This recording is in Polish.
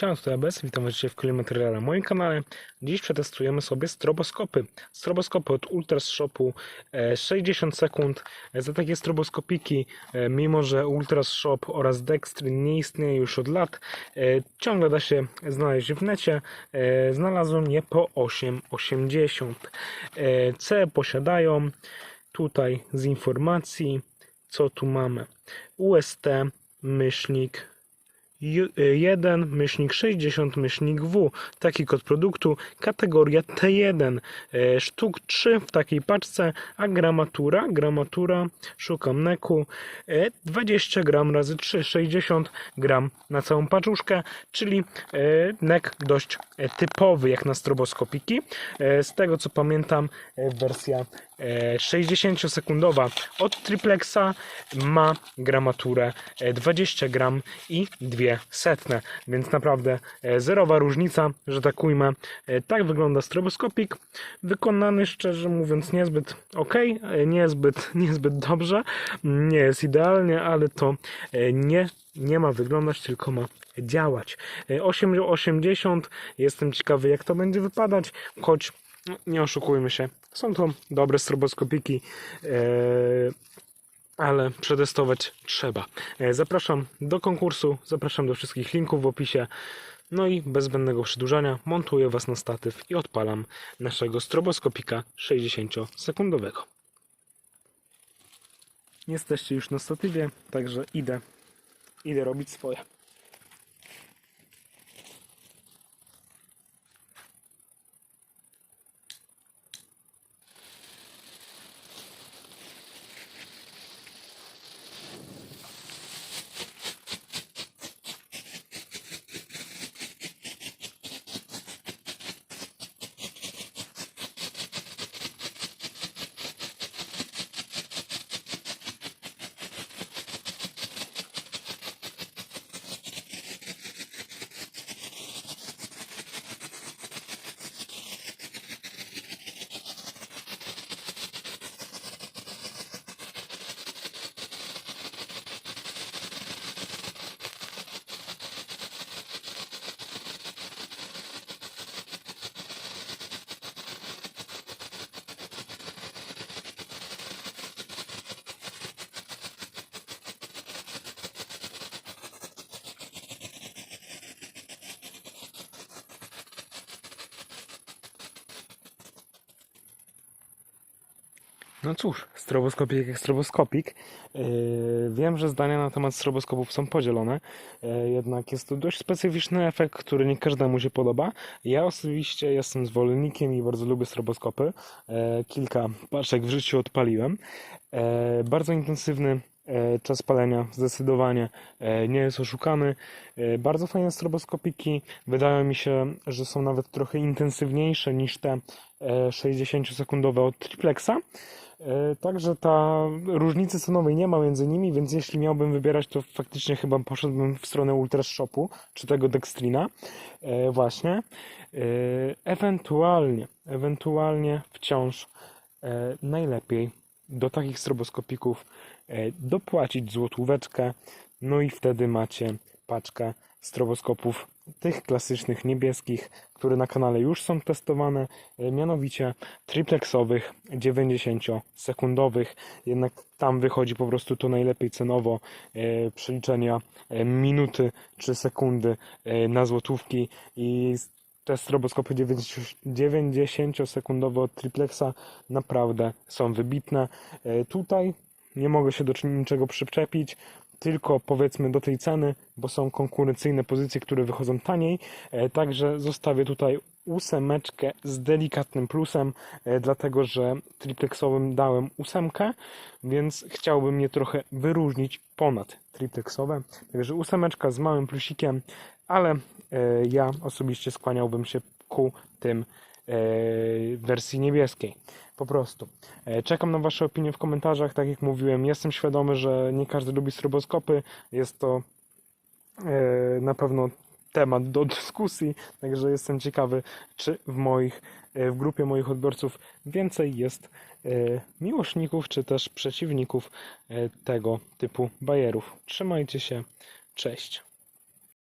Siema, tutaj ABS, witam Was dzisiaj w kolejnym materiale na moim kanale. Dziś przetestujemy sobie stroboskopy. Stroboskopy od Ultras Shopu, e, 60 sekund. E, Za takie stroboskopiki, e, mimo że Ultras Shop oraz Dextrin nie istnieje już od lat, e, ciągle da się znaleźć w necie. Znalazłem je po 8,80. E, C posiadają tutaj z informacji, co tu mamy. UST, myślnik, 1 myślnik 60 myślnik W. Taki kod produktu, kategoria T1. E, Sztuk 3 w takiej paczce, a gramatura, gramatura, szukam neku, e, 20 gram razy 3, 60 gram na całą paczuszkę, czyli e, nek dość e, typowy jak na stroboskopiki. E, Z tego co pamiętam, e, wersja e, 60-sekundowa od Triplexa ma gramaturę e, 20 gram i dwie setne, więc naprawdę e, zerowa różnica, że tak ujmę. E, Tak wygląda stroboskopik, wykonany szczerze mówiąc niezbyt ok, niezbyt, niezbyt dobrze, nie jest idealnie, ale to e, nie, nie ma wyglądać, tylko ma działać. E, 8,80 jestem ciekawy jak to będzie wypadać, choć nie oszukujmy się, są to dobre stroboskopiki, e, ale przetestować trzeba. E, Zapraszam do konkursu, zapraszam do wszystkich linków w opisie. No i bez zbędnego przedłużania montuję Was na statyw i odpalam naszego stroboskopika 60-sekundowego. Jesteście już na statywie, także idę, idę robić swoje. No cóż, stroboskopik jak stroboskopik. Yy, wiem, że zdania na temat stroboskopów są podzielone, yy, jednak jest to dość specyficzny efekt, który nie każdemu się podoba. Ja osobiście jestem zwolennikiem i bardzo lubię stroboskopy. Yy, kilka paczek w życiu odpaliłem. Bardzo intensywny czas palenia zdecydowanie nie jest oszukany. Bardzo fajne stroboskopiki. Wydaje mi się, że są nawet trochę intensywniejsze niż te e, 60-sekundowe od Triplexa. E, Także ta różnicy cenowej nie ma między nimi, więc jeśli miałbym wybierać, to faktycznie chyba poszedłbym w stronę Ultra Shopu, czy tego Dextrina. E, Właśnie. E, Ewentualnie, ewentualnie wciąż najlepiej do takich stroboskopików dopłacić złotóweczkę, no i wtedy macie paczkę stroboskopów tych klasycznych niebieskich, które na kanale już są testowane, e, mianowicie triplexowych 90-sekundowych, jednak tam wychodzi po prostu to najlepiej cenowo e, przeliczenia e, minuty czy sekundy na złotówki i te stroboskopy 90-sekundowe od triplexa naprawdę są wybitne. Tutaj nie mogę się do niczego przyczepić, tylko powiedzmy do tej ceny, bo są konkurencyjne pozycje, które wychodzą taniej. E, Także zostawię tutaj ósemeczkę z delikatnym plusem, e, dlatego że triplexowym dałem ósemkę, więc chciałbym je trochę wyróżnić ponad triplexowe. Także ósemeczka z małym plusikiem, ale e, ja osobiście skłaniałbym się ku tym wersji niebieskiej. Po prostu. E, Czekam na Wasze opinie w komentarzach. Tak jak mówiłem, jestem świadomy, że nie każdy lubi stroboskopy. Jest to e, na pewno temat do dyskusji, także jestem ciekawy, czy w moich, e, w grupie moich odbiorców więcej jest miłośników, czy też przeciwników tego typu bajerów. Trzymajcie się, cześć.